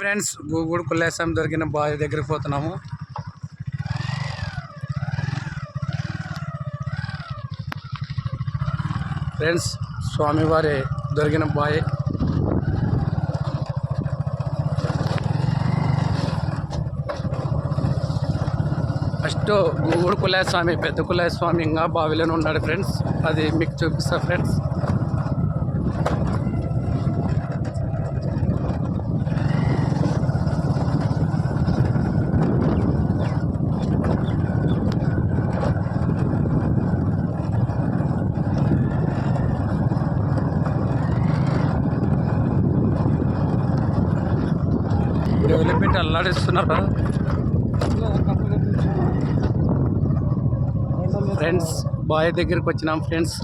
Friends Gugudu కుల్లేసాం దొరికిన బావి దగ్గరికి పోతున్నాము. ఫ్రెండ్స్ స్వామివారి దొరికిన బావి. ఫస్ట్ గూగుడు కుల్లాయ స్వామి పెద్ద కుల్లాయ స్వామి ఇంకా బావిలోనే ఉన్నాడు ఫ్రెండ్స్. అది మీకు చూపిస్తా ఫ్రెండ్స్. డెవలప్మెంట్ అల్లాడిస్తున్నారా ఫ్రెండ్స్ బాయ్ దగ్గరికి వచ్చినాం ఫ్రెండ్స్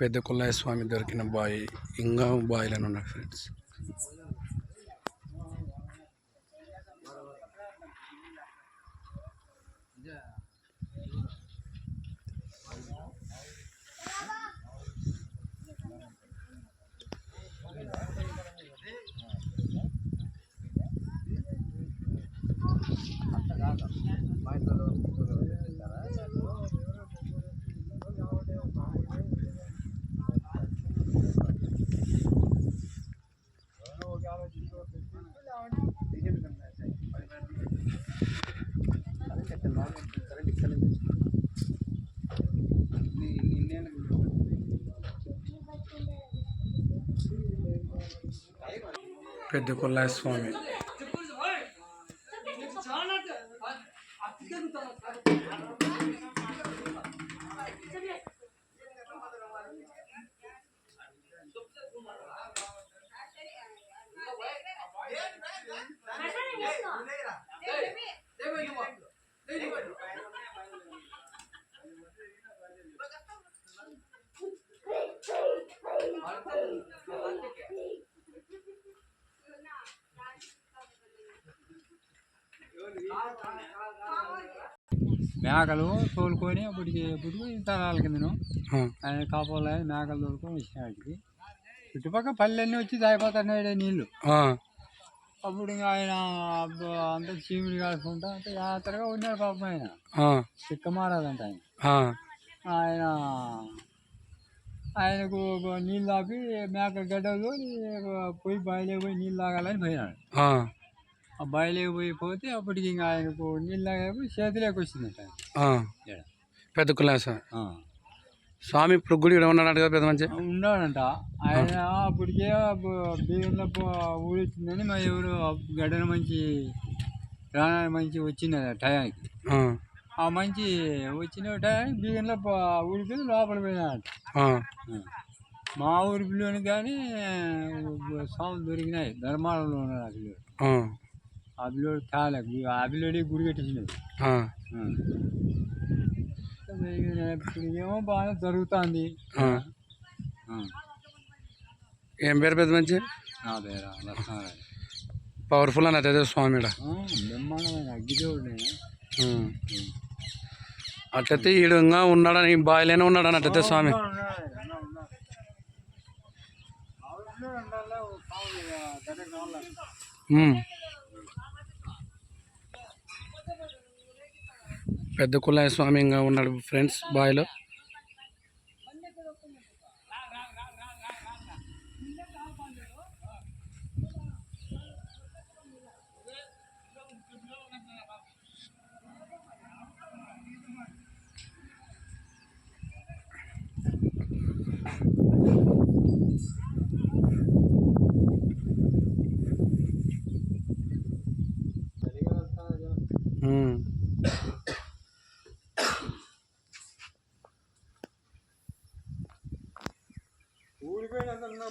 పెద్ద కొల్లాయ స్వామి దొరికిన బాయ్ ఇంకా బాయ్లను ఉన్నాయి ఫ్రెండ్స్ Yeah. కుల్లాయ స్వామి మేకలు తోలుకొని అప్పటికి ఇప్పుడు తరాల కిందను. ఆయన కాపోలే మేకలు తోలుకొని వచ్చినాడికి చుట్టుపక్కల పల్లెన్నీ వచ్చి దాయిపోతున్నాయి నీళ్ళు. అప్పుడు ఇంకా ఆయన అబ్బ- అంతా చీమిడి కాసుకుంటా అంతా యాత్రగా ఉన్నాడు పాపం ఆయన. ఆ, చిక్క మారాదంట ఆయన. ఆయన ఆయనకు నీళ్ళు తాపి మేక గడ్డలు పోయి బయలుకి పోయి నీళ్ళు తాగాలని పోయినాడు. ఆ, బయలుకి పోయి పోతే అప్పటికి ఇంకా ఆయనకు నీళ్ళు చేతిలోకి వచ్చిందంట. పెద్ద కుల్లాయ స్వామి. స్వామి ఇప్పుడు గుడి ఉన్నాడు కదా పెద్ద మంచి ఉన్నాడంట. ఆయన అప్పటికే బియ్యంలో ఊడొచ్చిందని మా ఎవరు గడ్డన మంచి ప్రాణాలు మంచి వచ్చినది ఆ టయానికి. ఆ, మంచి వచ్చిన టయానికి బియ్యంలో ఊడిపోయి లోపల పోయినాడు ఆ, మా ఊరి పిల్లోని కానీ స్వాములు దొరికినాయి. ధర్మాలలో ఉన్నాడు ఆ పిల్లోడు. పిల్లోడికి గుడి కట్టించినది ఆ, ఇప్పుడు ఏమో బాగా జరుగుతుంది. ఏం పేరు పెద్ద మంచి? నా పేరు? లక్ష్మణరావు పవర్ఫుల్ అని అదే స్వామి. బ్రహ్మాండమైన అగ్గిదేవుడు. అట్లయితే ఈడు ఇంకా ఉన్నాడని బాయిలోనే ఉన్నాడని అట్లయితే స్వామి. పెద్ద కులాయ స్వామి ఇంకా ఉన్నాడు ఫ్రెండ్స్ బాయిలో ఉమ్.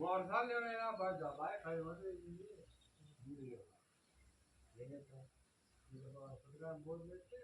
లెవెల్ స్వామివారి గుడి బావి దగ్గర కొత్త కట్టించారు ఫ్రెండ్స్ వర్షాలు ఏమైనా బాగా బాగా పది మంది ఏం చేస్తాం బోర్డు పెడితే